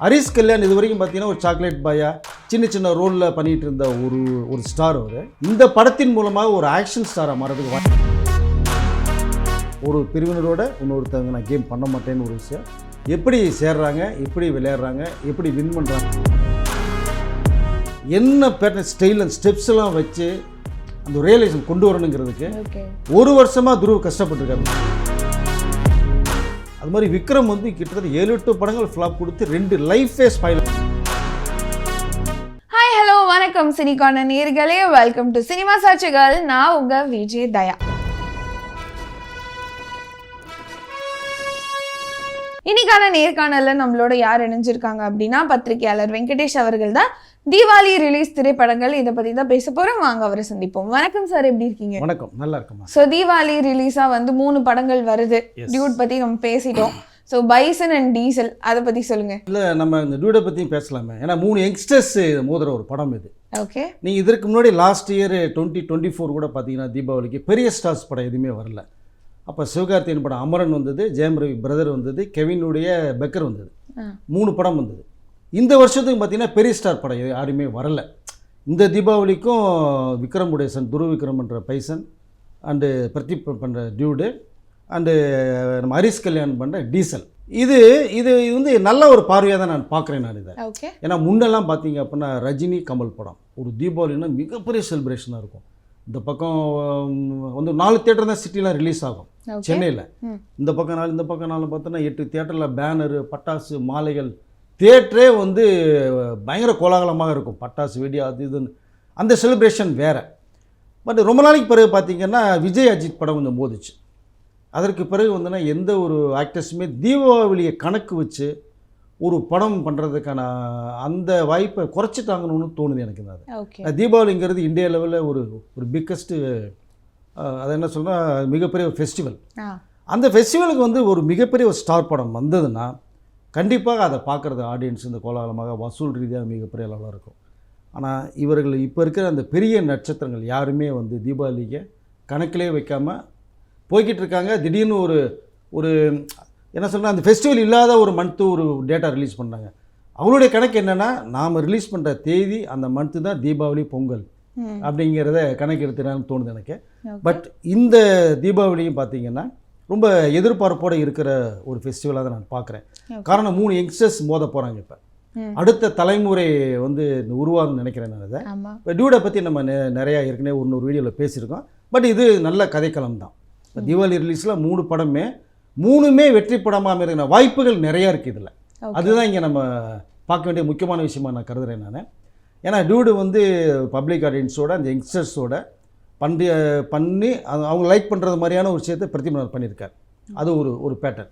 ஹரிஷ் கல்யாண் இது வரைக்கும் பார்த்தீங்கன்னா ஒரு சாக்லேட் பாயா சின்ன சின்ன ரோலில் பண்ணிட்டு இருந்த ஒரு ஒரு ஸ்டார் அவர். இந்த படத்தின் மூலமாக ஒரு ஆக்ஷன் ஸ்டாராக மாறதுக்கு ஒரு பிரிவினரோட இன்னொருத்தவங்க நான் கேம் பண்ண மாட்டேன்னு ஒரு விஷயம். எப்படி சேர்றாங்க எப்படி விளையாடுறாங்க எப்படி வின் பண்ணுறாங்க என்ன பேட்டர்ன் ஸ்டைல் அண்ட் ஸ்டெப்ஸ் எல்லாம் வச்சு அந்த ரியலைசேஷன் கொண்டு வரணுங்கிறதுக்கு ஒரு வருஷமாக துருவ் கஷ்டப்பட்டுருக்காரு. அது மாதிரி விக்ரம் வந்து கிட்டத்தட்ட ஏழு எட்டு படங்கள் ஃப்ளாப் கொடுத்து ரெண்டு லைஃபே ஸ்பைல் ஹாய் ஹலோ வணக்கம் சினிகான நேர்களே. வெல்கம் டு சினிமா சாட்சிகள் நான் உங்க விஜய் தயா. இன்னைக்கான நேர்காணல்ல நம்மளோட யார் இணைஞ்சிருக்காங்க அப்படின்னா பத்திரிகையாளர் வெங்கடேஷ் அவர்கள் தான். தீபாவளி ரிலீஸ் திரைப்படங்கள் இதை பத்தி தான் பேச போறோம். வாங்க அவரை சந்திப்போம். வணக்கம் சார் எப்படி இருக்கீங்க? வணக்கம் நல்லா இருக்குமா ஸோ தீபாவளி ரிலீஸா வந்து மூணு படங்கள் வருது. டியூட் பத்தி நம்ம பேசிட்டோம். ஸோ பைசன் அண்ட் டீசல் அதை பத்தி சொல்லுங்க. இல்லை நம்ம இந்த டூடை பற்றியும் பேசலாமே. ஏன்னா மூணு யங்ஸ்டர்ஸ் மோதுற ஒரு படம் இது. ஓகே நீங்கள் இதற்கு முன்னாடி last year twenty twenty four கூட பார்த்தீங்கன்னா தீபாவளிக்கு பெரிய ஸ்டார்ஸ் படம் எதுவுமே வரல. அப்போ சிவகார்த்தியின் படம் அமரன் வந்தது ஜெயம் ரவி பிரதர் வந்தது கெவினுடைய பெக்கர் வந்தது. மூணு படம் வந்தது. இந்த வருஷத்துக்கு பார்த்தீங்கன்னா பெரிய ஸ்டார் படம். யாருமே வரல. இந்த தீபாவளிக்கும் விக்ரமுடைய சன் துரு விக்ரம் என்ற பைசன் அண்டு பிரதீப் பண்ணுற டியூடு அண்டு நம்ம ஹரிஷ் கல்யாண் பண்ணுற டீசல். இது இது இது வந்து நல்ல ஒரு பார்வையாக தான் நான் பார்க்குறேன் நான் இதை. ஏன்னா முன்னெல்லாம் பார்த்தீங்க அப்படின்னா ரஜினி கமல் படம். ஒரு தீபாவளினா மிகப்பெரிய செலிப்ரேஷனாக இருக்கும். இந்த பக்கம் வந்து நாலு தேட்டர் தான் சிட்டிலாம் ரிலீஸ் ஆகும். சென்னையில். இந்த பக்கம் நாள் இந்த பக்கம் நாள் பார்த்தோன்னா எட்டு தேட்டரில் பேனரு பட்டாசு மாலைகள் தேட்டரே வந்து பயங்கர கோலாகலமாக இருக்கும். பட்டாசு வெடி அது இதுன்னு. அந்த செலிப்ரேஷன் வேறு. பட் ரொம்ப நாளைக்கு பிறகு பார்த்தீங்கன்னா விஜய் அஜித் படம் கொஞ்சம் மோதிச்சு. அதற்கு பிறகு வந்துன்னா எந்த ஒரு ஆக்டர்ஸுமே தீபாவளியை கணக்கு வச்சு ஒரு படம் பண்ணுறதுக்கான அந்த வாய்ப்பை குறைச்சிட்டாங்கன்னு தோணுது எனக்கு அது தீபாவளிங்கிறது இந்தியா லெவலில் ஒரு ஒரு பிக்கஸ்ட்டு அதை என்ன சொல்கிறா மிகப்பெரிய ஒரு ஃபெஸ்டிவல் அந்த ஃபெஸ்டிவலுக்கு வந்து ஒரு மிகப்பெரிய ஒரு ஸ்டார் படம் வந்ததுன்னா கண்டிப்பாக அதை பார்க்குறது ஆடியன்ஸ் இந்த கோலாகலமாக வசூல் ரீதியாக மிகப்பெரிய அளவில் இருக்கும். ஆனால் இவர்கள் இப்போ இருக்கிற அந்த பெரிய நட்சத்திரங்கள் யாருமே வந்து தீபாவளிக்கு கணக்கிலே வைக்காமல் போய்கிட்டு இருக்காங்க. திடீர்னு ஒரு ஒரு என்ன சொல்கிறேன் அந்த ஃபெஸ்டிவல் இல்லாத ஒரு மந்த்து ஒரு டேட்டா ரிலீஸ் பண்ணாங்க அவங்களுடைய கணக்கு என்னென்னா நாம் ரிலீஸ் பண்ணுற தேதி அந்த மந்த்து தான் தீபாவளி பொங்கல் அப்படிங்கிறத கணக்கு எடுத்துனான்னு தோணுது எனக்கு. பட் இந்த தீபாவளியும் பார்த்தீங்கன்னா ரொம்ப எதிர்பார்ப்போடு இருக்கிற ஒரு ஃபெஸ்டிவலாக தான் நான் பார்க்குறேன். காரணம் மூணு யங்ஸ்டர்ஸ் மோத போகிறாங்க இப்போ. அடுத்த தலைமுறை வந்து உருவாகும்னு நினைக்கிறேன் நான் அதை இப்போ டியூடை பற்றி நம்ம நெ- நிறையா ஏற்கனவே இன்னொரு வீடியோவில் பேசியிருக்கோம். பட் இது நல்ல கதைக்களம் தான். இப்போ தீபாவளி ரிலீஸில் மூணு படமே மூணுமே வெற்றி படமாக இருக்கிற வாய்ப்புகள் நிறையா இருக்குது இதில். அதுதான் இங்கே நம்ம பார்க்க வேண்டிய முக்கியமான விஷயமா நான் கருதுறேன் நான். ஏன்னா டியூடு வந்து பப்ளிக் ஆடியன்ஸோட அந்த யங்ஸ்டர்ஸோட பண்ணி பண்ணி அவங்க லைக் பண்ணுறது மாதிரியான ஒரு விஷயத்தை பிரதிபலன் பண்ணியிருக்கார். அது ஒரு ஒரு பேட்டர்ன்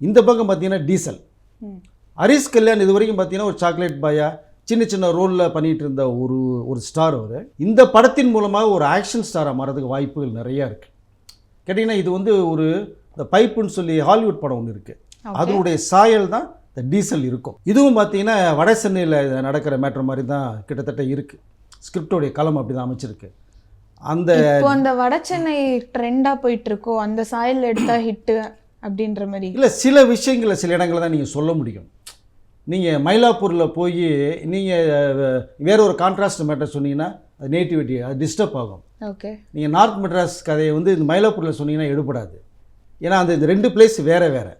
இந்த பக்கம் பார்த்தீங்கன்னா டீசல் ம். ஹரிஷ் கல்யாண் இது வரைக்கும் பார்த்தீங்கன்னா ஒரு சாக்லேட் பாயா சின்ன சின்ன ரோலில் பண்ணிட்டு இருந்த ஒரு ஒரு ஸ்டார் அவர். இந்த படத்தின் மூலமாக ஒரு ஆக்ஷன் ஸ்டாராக மாறதுக்கு வாய்ப்புகள் நிறையா இருக்குது கேட்டிங்கன்னா இது வந்து ஒரு இந்த பைப்புன்னு சொல்லி ஹாலிவுட் படம் ஒன்று இருக்குது. அதனுடைய சாயல் தான் இந்த டீசல் இருக்கும். இதுவும் பார்த்தீங்கன்னா வட சென்னையில் நடக்கிற மேட்ரு மாதிரி தான் கிட்டத்தட்ட இருக்குது ஸ்கிரிப்டோடைய களம் அப்படி தான் அமைச்சிருக்கு. அந்த இப்போ அந்த வட சென்னை ட்ரெண்டா போயிட்டு இருக்கோ அந்த சாயல் எடுத்தா ஹிட் அப்படின்ற மாதிரி. இல்லை சில விஷயங்களை சில இடங்களை தான் நீங்கள் சொல்ல முடியும். நீங்கள் மயிலாப்பூரில் போய் நீங்கள் வேற ஒரு கான்ட்ராஸ்ட் மேட்டர் சொன்னீங்கன்னா அது நேட்டிவிட்டி அது டிஸ்டர்ப் ஆகும். ஓகே நீங்கள் நார்த் மெட்ராஸ் கதையை வந்து இந்த மயிலாப்பூரில் சொன்னீங்கன்னா எடுபடாது. ஏன்னா அந்த இந்த ரெண்டு பிளேஸ் வேறு வேறு.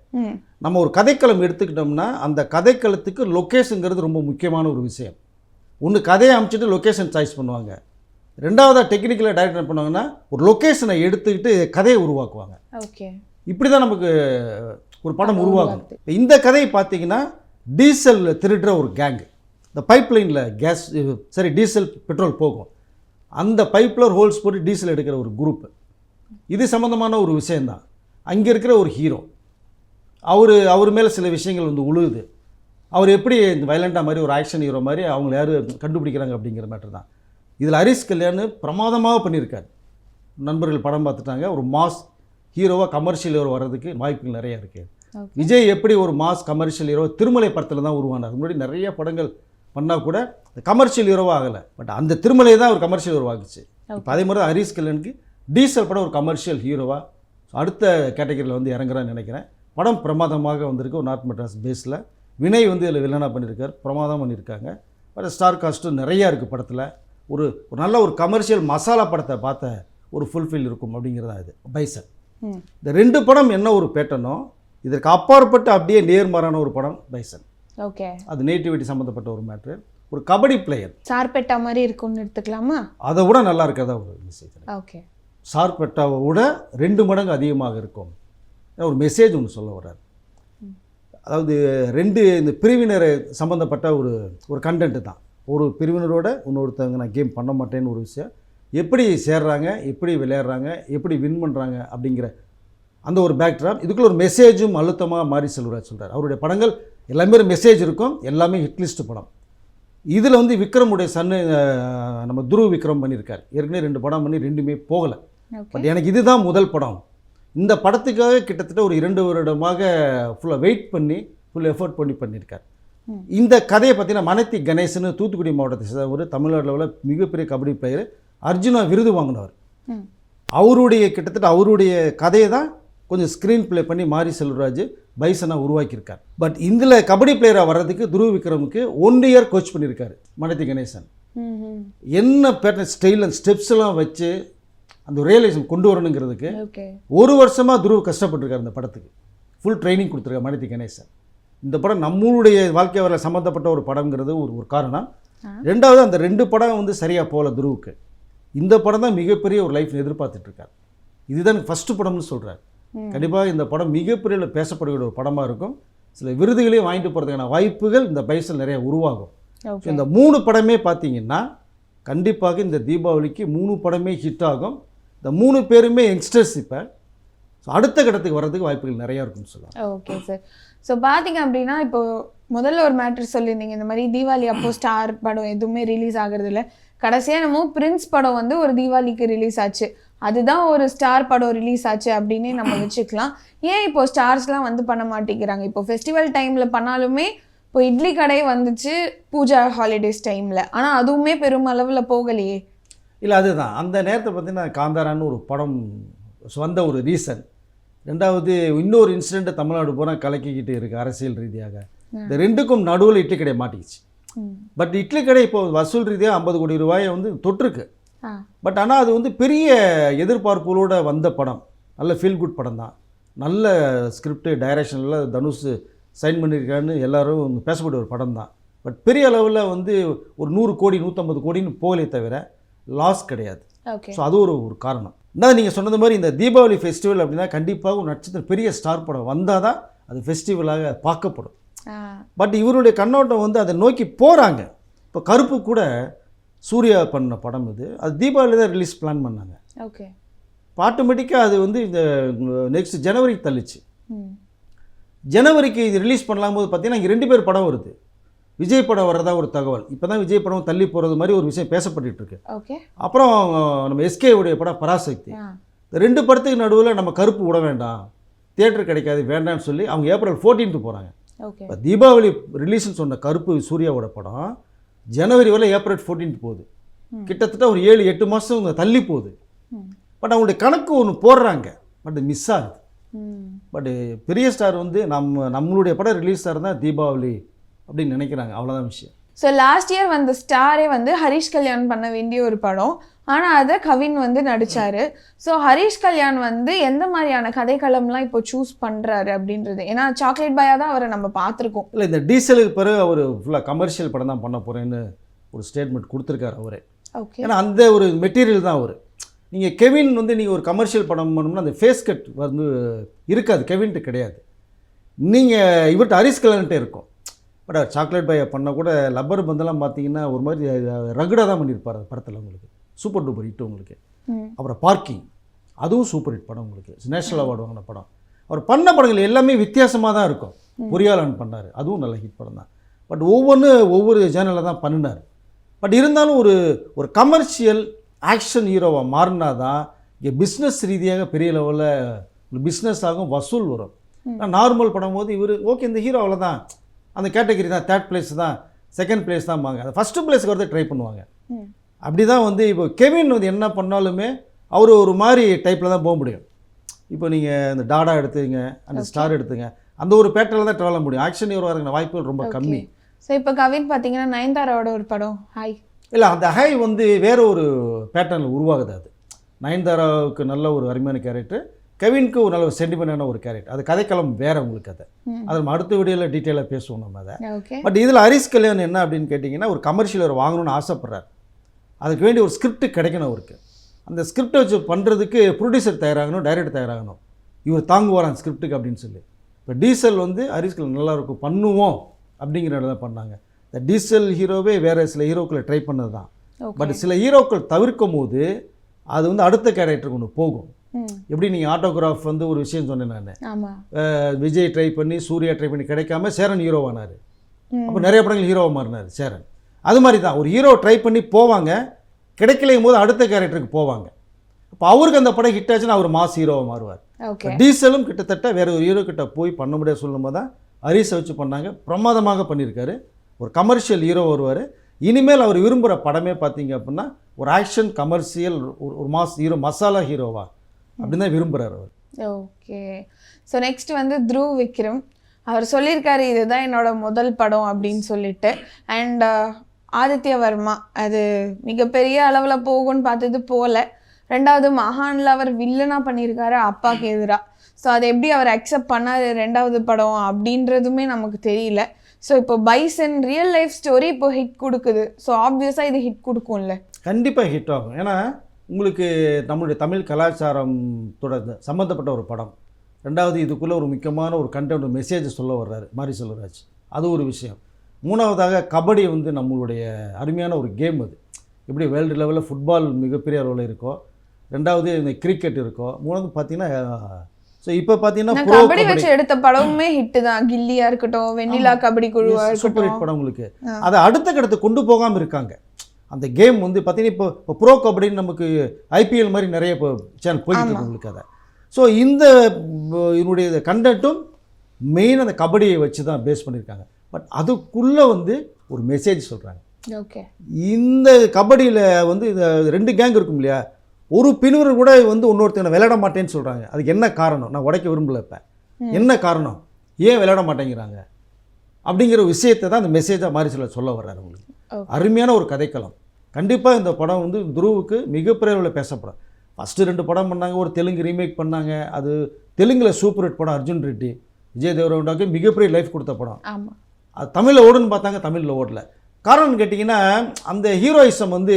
நம்ம ஒரு கதைக்களம் எடுத்துக்கிட்டோம்னா அந்த கதைக்களத்துக்கு லொக்கேஷனுங்கிறது ரொம்ப முக்கியமான ஒரு விஷயம். ஒன்று கதையை அமைச்சிட்டு லொக்கேஷன் சாய்ஸ் பண்ணுவாங்க. ரெண்டாவதாக டெக்னிக்கலாக டைரக்ட் என்ன பண்ணுவாங்கன்னா ஒரு லொக்கேஷனை எடுத்துக்கிட்டு கதையை உருவாக்குவாங்க. ஓகே இப்படி தான் நமக்கு ஒரு படம் உருவாகும். இந்த கதையை பார்த்தீங்கன்னா டீசல் திருடுற ஒரு கேங் இந்த பைப் லைனில் கேஸ் சரி டீசல் பெட்ரோல் போகும். அந்த பைப்பில் ஹோல்ஸ் போட்டு டீசல் எடுக்கிற ஒரு குரூப் இது சம்மந்தமான ஒரு விஷயந்தான் அங்கே இருக்கிற ஒரு ஹீரோ அவர் அவர் மேலே சில விஷயங்கள் வந்து உழுகுது அவர் எப்படி இந்த வயலண்டாக மாதிரி ஒரு ஆக்ஷன் ஹீரோ மாதிரி அவங்கள யார் கண்டுபிடிக்கிறாங்க அப்படிங்கிற மேட்டர் தான். இதில் ஹரிஷ் கல்யாண் பிரமாதமாக பண்ணியிருக்காரு. நண்பர்கள் படம் பார்த்துட்டாங்க. ஒரு மாஸ் ஹீரோவாக கமர்ஷியல் ஹீரோ வர்றதுக்கு வாய்ப்புகள் நிறைய இருக்குது விஜய் எப்படி ஒரு மாஸ் கமர்ஷியல் ஹீரோ திருமலை படத்தில் தான் உருவானார்? முன்னாடி நிறைய படங்கள் பண்ணால் கூட கமர்ஷியல் ஹீரோவாக ஆகலை. பட் அந்த திருமலை தான் ஒரு கமர்ஷியல் ஹீரோ ஆகுச்சு இப்போ அதே மாதிரி தான் ஹரிஷ் கல்யாணுக்கு டீசல் படம் ஒரு கமர்ஷியல் ஹீரோவாக அடுத்த கேட்டகரியில் வந்து இறங்குறான்னு நினைக்கிறேன். படம் பிரமாதமாக வந்திருக்கு. ஒரு நார்த் மெட்ராஸ் பேஸில் வினய் வந்து இதில் வில்லனாக பண்ணியிருக்கார். பிரமாதம் பண்ணியிருக்காங்க. பட் ஸ்டார் காஸ்ட்டும் நிறையா இருக்குது படத்தில். ஒரு ஒரு நல்ல ஒரு கமர்ஷியல் மசாலா படத்தை பார்த்த ஒரு ஃபுல்ஃபில் இருக்கும் அப்படிங்கிறதா இது. பைசன். இந்த ரெண்டு படம் என்ன ஒரு பேட்டனோ இதற்கு அப்பாற்பட்டு அப்படியே நேர்மாறான ஒரு படம் பைசன். ஓகே. அது நேட்டிவிட்டி சம்மந்தப்பட்ட ஒரு மேட்ரு ஒரு கபடி பிளேயர் சார்பெட்டா மாதிரி இருக்கும்னு எடுத்துக்கலாமா? அதை விட நல்லா இருக்கிறதா ஒரு மெசேஜ் ஓகே. சார்பெட்டாவை விட ரெண்டு மடங்கு அதிகமாக இருக்கும். ஒரு மெசேஜ் ஒன்று சொல்ல வர்றாரு. அதாவது ரெண்டு இந்த பிரிவினர் சம்மந்தப்பட்ட ஒரு ஒரு கண்டென்ட்டு தான். ஒரு பிரிவினரோட இன்னொருத்தவங்க நான் கேம் பண்ண மாட்டேன்னு ஒரு விஷயம். எப்படி சேர்றாங்க எப்படி விளையாடுறாங்க எப்படி வின் பண்ணுறாங்க அப்படிங்கிற அந்த ஒரு பேக்ட்ராப் இதுக்குள்ள ஒரு மெசேஜும் அழுத்தமாக மாரி செல்வராஜ் சொல்கிறார் அவருடைய படங்கள் எல்லாமே ஒரு மெசேஜ் இருக்கும். எல்லாமே ஹிட்லிஸ்ட் படம். இதில் வந்து விக்ரமுடைய சன்னு நம்ம துருவ் விக்ரம் பண்ணியிருக்கார். ஏற்கனவே ரெண்டு படம் பண்ணி ரெண்டுமே போகலை. பட் எனக்கு இதுதான் முதல் படம். இந்த படத்துக்காக கிட்டத்தட்ட ஒரு இரண்டு வருடமாக ஃபுல்லாக வெயிட் பண்ணி ஃபுல் எஃபோர்ட் பண்ணி பண்ணியிருக்கார். இந்த கதையை பார்த்தீங்கன்னா மனத்தி கணேசன் தூத்துக்குடி மாவட்டத்தை சேர்ந்த ஒரு தமிழ்நாட்டில் உள்ள மிகப்பெரிய கபடி பிளேயர் அர்ஜுனா விருது வாங்கினவர். அவருடைய கிட்டத்தட்ட அவருடைய கதையை தான் கொஞ்சம் ஸ்க்ரீன் ப்ளே பண்ணி மாரி செல்வராஜ் பைசனாக உருவாக்கியிருக்கார். பட் இதில் கபடி பிளேயராக வர்றதுக்கு துருவ விக்ரமுக்கு ஒன் இயர் கோச் பண்ணியிருக்காரு மனத்தி கணேசன். என்ன பேட்டர்ன் ஸ்டைல் அண்ட் ஸ்டெப்ஸ் எல்லாம் வச்சு அந்த ரியலைசேஷன் கொண்டு வரணுங்கிறதுக்கு ஒரு வருஷமாக துருவ் கஷ்டப்பட்டிருக்காரு இந்த படத்துக்கு. ஃபுல் ட்ரைனிங் கொடுத்துருக்காரு மனிதி கணேசன். இந்த படம் நம்மளுடைய வாழ்க்கை வரல சம்மந்தப்பட்ட ஒரு படங்கிறது ஒரு ஒரு காரணம். ரெண்டாவது அந்த ரெண்டு படம் வந்து சரியாக போகல துருவுக்கு. இந்த படம் தான் மிகப்பெரிய ஒரு லைஃப் எதிர்பார்த்துட்டு இருக்கார் இதுதான் ஃபஸ்ட்டு படம்னு சொல்கிறார். கண்டிப்பாக இந்த படம் மிகப்பெரிய பேசப்படுகிற ஒரு படமாக இருக்கும். சில விருதுகளையும் வாங்கிட்டு போகிறதுக்கான வாய்ப்புகள் இந்த பைசல் நிறைய உருவாகும். இந்த மூணு படமே பார்த்தீங்கன்னா கண்டிப்பாக இந்த தீபாவளிக்கு மூணு படமே ஹிட் ஆகும். இந்த மூணு பேருமே யங்ஸ்டர்ஸ் இப்போ. ஸோ அடுத்த கட்டத்துக்கு வர்றதுக்கு வாய்ப்புகள் நிறையா இருக்கும்னு சொல்லலாம் ஓகே சார் ஸோ பார்த்தீங்க அப்படின்னா இப்போ முதல்ல ஒரு மேட்ரு சொல்லியிருந்தீங்க. இந்த மாதிரி தீபாவளி அப்போ ஸ்டார் படம் எதுவுமே ரிலீஸ் ஆகுறது இல்ல கடைசியாக என்னமோ பிரின்ஸ் படம் வந்து ஒரு தீபாவளிக்கு ரிலீஸ் ஆச்சு. அதுதான் ஒரு ஸ்டார் படம் ரிலீஸ் ஆச்சு அப்படின்னே நம்ம வச்சுக்கலாம். ஏன் இப்போ ஸ்டார்ஸ்லாம் வந்து பண்ண மாட்டேங்கிறாங்க? இப்போ ஃபெஸ்டிவல் டைமில் பண்ணாலுமே இப்போ இட்லி கடை வந்துச்சு பூஜா ஹாலிடேஸ் டைமில் ஆனால் அதுவுமே பெருமளவில் போகலையே. இல்லை அதுதான். அந்த நேரத்தை பார்த்தீங்கன்னா காந்தாரான்னு ஒரு படம் வந்த ஒரு ரீசன் ரெண்டாவது இன்னொரு இன்சிடெண்ட்டை தமிழ்நாடு பூரா கலக்கிக்கிட்டு இருக்கு அரசியல் ரீதியாக. இந்த ரெண்டுக்கும் நடுவில் இட்லி கடை மாட்டிக்கிச்சு. பட் இட்லி கடை இப்போ வசூல் ரீதியாக ஐம்பது கோடி ரூபாயை வந்து தொட்டிருக்கு. ஆ. பட் ஆனால் அது வந்து பெரிய எதிர்பார்ப்புகளோட வந்த படம். நல்ல ஃபீல் குட் படம் தான். நல்ல ஸ்கிரிப்ட் டைரக்ஷனில் தனுஷ் சைன் பண்ணியிருக்காருன்னு எல்லாரும் பேசக்கூடிய ஒரு படம் தான். பட் பெரிய அளவில் வந்து ஒரு நூறு கோடி நூற்றம்பது கோடின்னு போகலே தவிர லாஸ் கிடையாது. ஸோ அது ஒரு ஒரு காரணம். தான் நீங்கள் சொன்னது மாதிரி இந்த தீபாவளி ஃபெஸ்டிவல் அப்படின்னா கண்டிப்பாக ஒரு நட்சத்திரம் பெரிய ஸ்டார் படம் வந்தால் தான் அது ஃபெஸ்டிவலாக பார்க்கப்படும். பட் இவருடைய கண்ணோட்டம் வந்து அதை நோக்கி போகிறாங்க இப்போ கருப்பு கூட சூர்யா பண்ண படம் இது. அது தீபாவளி தான் ரிலீஸ் பிளான் பண்ணாங்க. ஓகே. இப்போ ஆட்டோமேட்டிக்காக அது வந்து இந்த நெக்ஸ்ட் ஜனவரிக்கு தள்ளிச்சு. ஜனவரிக்கு இது ரிலீஸ் பண்ணலாம் போது பார்த்தீங்கன்னா இங்கே ரெண்டு பேர் படம் வருது. விஜய் படம் வர்றதா ஒரு தகவல். இப்போ தான் விஜய் படம் தள்ளி போகிறது மாதிரி ஒரு விஷயம் பேசப்பட்டுட்டு இருக்கு அப்புறம் நம்ம எஸ்கே உடைய படம் பராசக்தி. ரெண்டு படத்துக்கு நடுவில் நம்ம கருப்பு விட வேண்டாம். தியேட்டர் கிடைக்காது வேண்டாம்னு சொல்லி அவங்க ஏப்ரல் 14th போகிறாங்க இப்போ தீபாவளி ரிலீஸ்னு சொன்ன கருப்பு சூர்யாவோட படம் ஜனவரி வரை ஏப்ரல் 14th போகுது. கிட்டத்தட்ட ஒரு ஏழு எட்டு மாதம் தள்ளி போகுது. பட் அவங்களுடைய கணக்கு ஒன்று போடுறாங்க. பட் மிஸ் ஆகுது. பட் பெரிய ஸ்டார் வந்து நம்ம நம்மளுடைய படம் ரிலீஸ் தான் தீபாவளி அப்படின்னு நினைக்கிறாங்க. அவ்வளோதான் விஷயம். ஸோ லாஸ்ட் இயர் வந்த ஸ்டாரே வந்து ஹரிஷ் கல்யாண் பண்ண வேண்டிய ஒரு படம். ஆனால் அதை கவின் வந்து நடிச்சாரு. ஸோ ஹரிஷ் கல்யாண் வந்து எந்த மாதிரியான கதைக்களம்லாம் இப்போ சூஸ் பண்ணுறாரு அப்படின்றது? ஏன்னா சாக்லேட் பாயா தான் அவரை நம்ம பார்த்துருக்கோம். இல்லை இந்த டீசலுக்கு பிறகு அவர் ஃபுல்லாக கமர்ஷியல் படம் தான் பண்ண போகிறேன்னு ஒரு ஸ்டேட்மெண்ட் கொடுத்துருக்காரு அவரே. ஓகே ஏன்னா அந்த ஒரு மெட்டீரியல் தான் அவர். நீங்கள் கெவின் வந்து நீங்கள் ஒரு கமர்ஷியல் படம் பண்ணணும்னா அந்த ஃபேஸ் கட் வந்து இருக்காது. கெவின்ட்டு கிடையாது. நீங்கள் இவர்கிட்ட ஹரிஸ் கல்யாண்ட்டே இருக்கும். பட் அவர் சாக்லேட் பாயை பண்ண கூட லப்பர் பந்தெல்லாம் பார்த்தீங்கன்னா ஒரு மாதிரி ரகுடாக தான் பண்ணியிருப்பார் அந்த படத்தில் உங்களுக்கு. சூப்பர் டூப்பர் ஹிட் உங்களுக்கு. அப்புறம் பார்க்கிங் அதுவும் சூப்பர் ஹிட் படம் உங்களுக்கு. நேஷனல் அவார்டு வாங்கின படம். அவர் பண்ண படங்கள் எல்லாமே வித்தியாசமாக தான் இருக்கும். பொறியாளன் பண்ணார். அதுவும் நல்ல ஹிட் படம் தான். பட் ஒவ்வொன்று ஒவ்வொரு ஜேனலில் தான் பண்ணினார். பட் இருந்தாலும் ஒரு ஒரு கமர்ஷியல் ஆக்ஷன் ஹீரோவாக மாறினா தான் இங்கே பிஸ்னஸ் ரீதியாக பெரிய லெவலில் பிஸ்னஸ் ஆகும் வசூல் வரும். நார்மல் படம் போது இவர் ஓகே இந்த ஹீரோ அவ்வளோதான் அந்த கேட்டகரி தான் தேர்ட் பிளேஸ் தான் செகண்ட் பிளேஸ் தான் வாங்க. அந்த ஃபஸ்ட்டு பிளேஸ்க்கு வரது ட்ரை பண்ணுவாங்க. அப்படி தான் வந்து இப்போ கெவின் வந்து என்ன பண்ணாலுமே அவர் ஒரு மாதிரி டைப்பில் தான் போக முடியும். இப்போ நீங்கள் இந்த டாடா எடுத்துங்க அந்த ஸ்டார் எடுத்துங்க அந்த ஒரு பேட்டர்ல தான் ட்ராவல் முடியும். ஆக்ஷன் ஹீரோ இருக்கிற வாய்ப்புகள் ரொம்ப கம்மி. ஸோ இப்போ கவின் பார்த்தீங்கன்னா நயன்தாராவோட ஒரு படம் ஹாய் இல்லை அந்த ஹை வந்து வேற ஒரு பேட்டர்னில் உருவாகுது அது. நயன்தாராவுக்கு நல்ல ஒரு அருமையான கேரக்டர் கவினுக்கு ஒரு நல்ல ஒரு சென்டிமெண்டான ஒரு கேரக்டர் அது கதைக்களம் வேற உங்களுக்கு அதை. அது நம்ம அடுத்த வீடியோவில் டீட்டெயிலாக பேசுவோம் நம்ம அதை. பட் இதில் ஹரிஸ் கல்யாண் என்ன அப்படின்னு கேட்டிங்கன்னா ஒரு கமர்ஷியல் அவர் வாங்கணும்னு ஆசைப்பட்றாரு. அதுக்கு வேண்டி ஒரு ஸ்கிரிப்ட் கிடைக்கணும் அவருக்கு. அந்த ஸ்கிரிப்டை வச்சு பண்ணுறதுக்கு ப்ரொடியூசர் தயாராகணும் டைரக்டர் தயாராகணும். இவர் தாங்குவார் அந்த ஸ்கிரிப்டுக்கு அப்படின்னு சொல்லி. இப்போ டீசல் வந்து ஹரிஸ் கல்யாண் நல்லா இருக்கும் பண்ணுவோம் அப்படிங்கிற தான் பண்ணாங்க. இந்த டீசல் ஹீரோவே வேறு சில ஹீரோக்களை ட்ரை பண்ணது தான் பட் சில ஹீரோக்கள் தவிர்க்கும் போது அது வந்து அடுத்த கேரக்டருக்கு ஒன்று போகும். எப்படி நீங்கள் ஆட்டோகிராஃப் வந்து ஒரு விஷயம் சொன்னேன் நான். விஜய் ட்ரை பண்ணி சூர்யா ட்ரை பண்ணி கிடைக்காம சேரன் ஹீரோவானார். அப்போ நிறைய படங்கள் ஹீரோவாக மாறினார் சேரன். அது மாதிரி தான் ஒரு ஹீரோ ட்ரை பண்ணி போவாங்க கிடைக்கலையும் போது அடுத்த கேரக்டருக்கு போவாங்க. அப்போ அவருக்கு அந்த படம் ஹிட் ஆச்சுன்னா அவர் மாஸ் ஹீரோவாக மாறுவார். டீசலும் கிட்டத்தட்ட வேற ஒரு ஹீரோ கிட்ட போய் பண்ண முடியாது சொல்லும் போது தான் ஹரிஸை வச்சு பண்ணாங்க பிரமாதமாக பண்ணியிருக்காரு. ஒரு கமர்ஷியல் ஹீரோ வருவார். இனிமேல் அவர் விரும்புகிற படமே பார்த்தீங்க அப்படின்னா ஒரு ஆக்ஷன் கமர்ஷியல் ஒரு ஒரு மாஸ் ஹீரோ மசாலா ஹீரோவா அப்படின்னு தான் விரும்புகிறார் அவர். ஓகே. ஸோ நெக்ஸ்ட் வந்து த்ருவ் விக்ரம். அவர் சொல்லியிருக்காரு இதுதான் என்னோட முதல் படம் அப்படின்னு சொல்லிட்டு. அண்ட் ஆதித்ய வர்மா அது மிகப்பெரிய அளவில் போகும்னு பார்த்தது போல. ரெண்டாவது மகான்ல அவர் வில்லனா பண்ணியிருக்காரு அப்பாக்கு எதிராக ஸோ அதை எப்படி அவர் அக்செப்ட் பண்ணாரு ரெண்டாவது படம் அப்படின்றதுமே நமக்கு தெரியல. ஸோ இப்போ பைசன் ரியல் லைஃப் ஸ்டோரி இப்போ ஹிட் கொடுக்குது. ஸோ ஆப்வியஸாக இது ஹிட் கொடுக்கும்ல. கண்டிப்பாக ஹிட் ஆகும். ஏன்னா உங்களுக்கு நம்மளுடைய தமிழ் கலாச்சாரத்தோட சம்மந்தப்பட்ட ஒரு படம். ரெண்டாவது இதுக்குள்ளே ஒரு முக்கியமான ஒரு கண்டென்ட் மெசேஜ் சொல்ல வர்றாரு மாரி செல்வராஜ். அது ஒரு விஷயம். மூணாவதாக கபடி வந்து நம்மளுடைய அருமையான ஒரு கேம் அது. எப்படி வேர்ல்டு லெவலில் ஃபுட்பால் மிகப்பெரிய அளவில் இருக்கோ. ரெண்டாவது இந்த கிரிக்கெட் இருக்கோ. மூணாவது பார்த்தீங்கன்னா ஸோ இப்போ பார்த்தீங்கன்னா கபடி வச்சு எடுத்த படமுமே ஹிட் தான். கில்லியா இருக்கட்டும் வெண்ணிலா கபடி குழுவா சூப்பர் ஹிட் படம் உங்களுக்கு. அதை அடுத்த கடத்து கொண்டு போகாமல் இருக்காங்க. அந்த கேம் வந்து பார்த்தீங்கன்னா இப்போ இப்போ ப்ரோ கபடின்னு நமக்கு ஐபிஎல் மாதிரி நிறைய இப்போ சேனல் போயிட்டு இருக்கு உங்களுக்கு அதை. ஸோ இந்த இதனுடைய கண்டென்ட்டும் மெயின் அந்த கபடியை வச்சு தான் பேஸ் பண்ணியிருக்காங்க. பட் அதுக்குள்ளே வந்து ஒரு மெசேஜ் சொல்கிறாங்க ஓகே இந்த கபடியில் வந்து இந்த ரெண்டு கேங் இருக்கும் இல்லையா? ஒரு பிரிவர் கூட வந்து இன்னொருத்தனை விளையாட மாட்டேன்னு சொல்கிறாங்க அதுக்கு என்ன காரணம்? நான் உடைக்க விரும்பல இப்போ. என்ன காரணம்? ஏன் விளையாட மாட்டேங்கிறாங்க? அப்படிங்கிற விஷயத்தை தான் அந்த மெசேஜாக மாறி சொல்ல சொல்ல வர்றாரு உங்களுக்கு. அருமையான ஒரு கதைக்களம். கண்டிப்பாக இந்த படம் வந்து துருவுக்கு மிகப்பெரிய அளவில் பேசப்படும். ஃபஸ்ட்டு ரெண்டு படம் பண்ணாங்க ஒரு தெலுங்கு ரீமேக் பண்ணாங்க. அது தெலுங்கில் சூப்பர் ஹிட் படம் அர்ஜுன் ரெட்டி விஜய் தேவரவுண்டாக்கு மிகப்பெரிய லைஃப் கொடுத்த படம். அது தமிழில் ஓடுன்னு பார்த்தாங்க தமிழில் ஓடல. காரணம் கேட்டிங்கன்னா அந்த ஹீரோயிசம் வந்து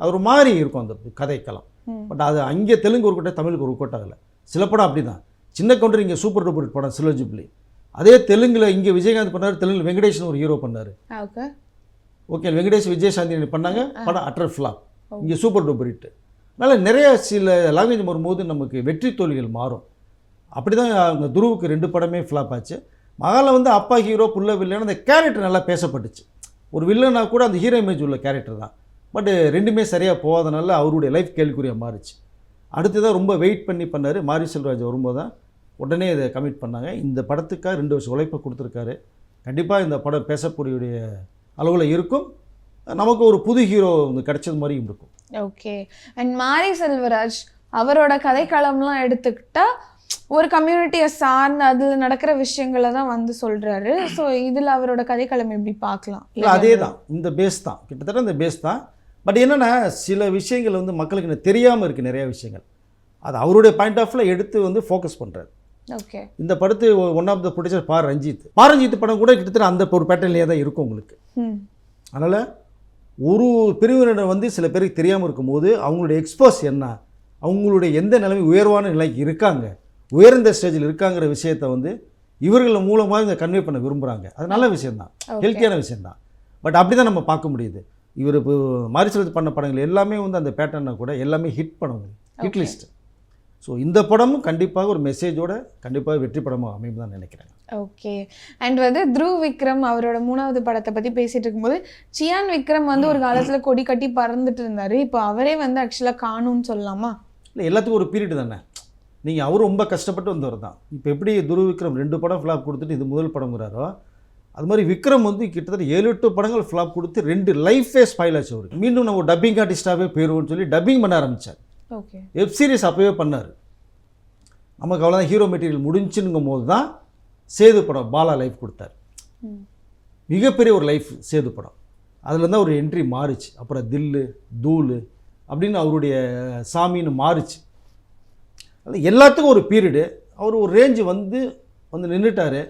அது ஒரு மாதிரி இருக்கும் அந்த கதைக்களம். பட் அது அங்கே தெலுங்கு ஒரு கோட்டை தமிழுக்கு ஒரு கோட்டை ஆகலை. சில படம் அப்படி தான் சின்ன கவுண்டர் இங்கே சூப்பர் டூப்பர் ஹிட் படம் சில்வர் ஜூப்ளி அதே தெலுங்கில் இங்கே விஜயகாந்த் பண்ணார் தெலுங்கில் வெங்கடேஷன் ஒரு ஹீரோ பண்ணார். ஓகே. ஓகே வெங்கடேஷ் விஜயசாந்தி பண்ணாங்க படம் அட்டர் ஃப்ளாப் இங்கே சூப்பர் டூப்பர் ஹிட் அதனால் நிறைய சில லாங்குவேஜ் வரும்போது நமக்கு வெற்றி தோல்விகள் மாறும். அப்படி தான் அந்த துருவுக்கு ரெண்டு படமே ஃப்ளாப் ஆச்சு. மகால வந்து அப்பா ஹீரோ புள்ள வில்லன் அந்த கேரக்டர் நல்லா பேசப்பட்டுச்சு. ஒரு வில்லனா கூட அந்த ஹீரோ இமேஜ் உள்ள கேரக்டர் தான். பட் ரெண்டுமே சரியாக போகாதனால அவருடைய லைஃப் கேள்விக்குறியாக மாறுச்சு. அடுத்து தான் ரொம்ப வெயிட் பண்ணி பண்ணார் மாரி செல்வராஜ் வரும்போது தான் உடனே இதை கமிட் பண்ணாங்க. இந்த படத்துக்காக ரெண்டு வருஷம் உழைப்பை கொடுத்துருக்காரு. கண்டிப்பாக இந்த படம் பேசக்கூடிய அளவில் இருக்கும். நமக்கு ஒரு புது ஹீரோ வந்து கிடைச்சது மாதிரியும் இருக்கும். ஓகே அண்ட் மாரி செல்வராஜ் அவரோட கதைக்களம்லாம் எடுத்துக்கிட்டா ஒரு கம்யூனிட்டியை சார்ந்து அதுல நடக்கிற விஷயங்களை தான் வந்து சொல்றாரு. ஸோ இதுல அவரோட கதைக்களம் எப்படி பார்க்கலாம்? இல்லை அதே தான் இந்த பேஸ் தான். கிட்டத்தட்ட இந்த பேஸ் தான். பட் என்னென்னா சில விஷயங்கள் வந்து மக்களுக்கு தெரியாமல் இருக்குது நிறைய விஷயங்கள். அது அவருடைய பாயிண்ட் ஆஃப்ல எடுத்து வந்து ஃபோக்கஸ் பண்ணுறாரு இந்த படத்து ஒன் ஆஃப் த ப்ரொடியூசர் பா ரஞ்சித். பா ரஞ்சித் படம் கூட கிட்டத்தட்ட அந்த ஒரு பேட்டர்ன்லேயே தான் இருக்கும் உங்களுக்கு. ம் அதனால் ஒரு பிரிவினர் வந்து சில பேருக்கு தெரியாமல் இருக்கும்போது அவங்களுடைய எக்ஸ்போஸ் என்ன? அவங்களுடைய எந்த நிலைமை உயர்வான நிலைக்கு இருக்காங்க? உயர்ந்த ஸ்டேஜில் இருக்காங்கிற விஷயத்தை வந்து இவர்கள் மூலமாக இதை கன்வே பண்ண விரும்புகிறாங்க அது நல்ல விஷயம்தான். Okay. ஹெல்த்தியான விஷயம்தான். பட் அப்படி தான் நம்ம பார்க்க முடியுது. இவர் இப்போ மாரிசெல்வத்து பண்ண படங்கள் எல்லாமே வந்து அந்த பேட்டர்னை கூட எல்லாமே ஹிட் படங்கள் ஹிட் Okay. ஸோ இந்த படமும் கண்டிப்பாக ஒரு மெசேஜோட கண்டிப்பாக வெற்றி படமாக அமையும் தான் நினைக்கிறேன். ஓகே அண்ட் வந்து த்ருவ் விக்ரம் அவரோட மூணாவது படத்தை பத்தி பேசிட்டு இருக்கும்போது சியான் விக்ரம் வந்து ஒரு காலத்துல கொடி கட்டி பறந்துட்டு இருந்தாரு. இப்போ அவரே வந்து ஆக்சுவலா காணும்னு சொல்லலாமா? இல்லை எல்லாத்துக்கும் ஒரு பீரியட் தானே? நீங்கள் அவர் ரொம்ப கஷ்டப்பட்டு வந்தவர் தான். இப்போ எப்படி துரு விக்ரம் ரெண்டு படம் ஃப்ளாப் கொடுத்துட்டு இது முதல் படங்கிறாரோ அது மாதிரி விக்ரம் வந்து கிட்டத்தட்ட ஏழு எட்டு படங்கள் ஃப்ளாப் கொடுத்து ரெண்டு லைஃபே ஸ்பாயில் ஆச்சு அவருக்கு. மீண்டும் நம்ம டப்பிங் ஆர்டிஸ்டாகவே போயிடுவோம்னு சொல்லி டப்பிங் பண்ண ஆரம்பித்தார் வெப் சீரிஸ் அப்போவே பண்ணார். நமக்கு அவ்வளோதான் ஹீரோ மெட்டீரியல் முடிஞ்சுங்கும் போது தான் சேது படம் பாலா லைஃப் கொடுத்தார். மிகப்பெரிய ஒரு லைஃப் சேது படம். அதுல தான் ஒரு என்ட்ரி மாறுச்சு. அப்புறம் தில்லு தூளு அப்படின்னு அவருடைய சாமின்னு மாறுச்சு. அது எல்லாத்துக்கும் ஒரு பீரியடு அவர் ஒரு ரேஞ்சு வந்து வந்து நின்றுட்டாரு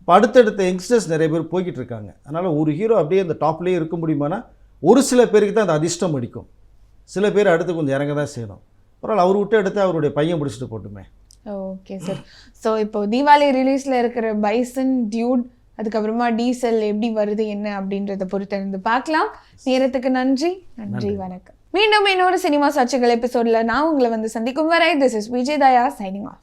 இப்போ அடுத்தடுத்த யங்ஸ்டர்ஸ் நிறைய பேர் போய்கிட்டு இருக்காங்க. அதனால் ஒரு ஹீரோ அப்படியே அந்த டாப்லேயே இருக்க முடியுமானா ஒரு சில பேருக்கு தான் அந்த அதிர்ஷ்டம் அடிக்கும். சில பேர் அடுத்து கொஞ்சம் இறங்க தான் செய்யணும். பரவாயில்ல அவர் விட்டு எடுத்து அவருடைய பையன் பிடிச்சிட்டு போட்டுமே. ஓகே சார் ஸோ இப்போ தீபாவளி ரிலீஸ்ல இருக்கிற பைசன் டியூட் அதுக்கப்புறமா டீசல் எப்படி வருது என்ன அப்படின்றத பொறுத்து இருந்து பார்க்கலாம். நேரத்துக்கு நன்றி. நன்றி வணக்கம். மீண்டும் இன்னொரு சினிமா சர்ச்சைகள் எபிசோட்ல நான் உங்களை வந்து சந்திக்கும் வரை this is Vijay Daya signing off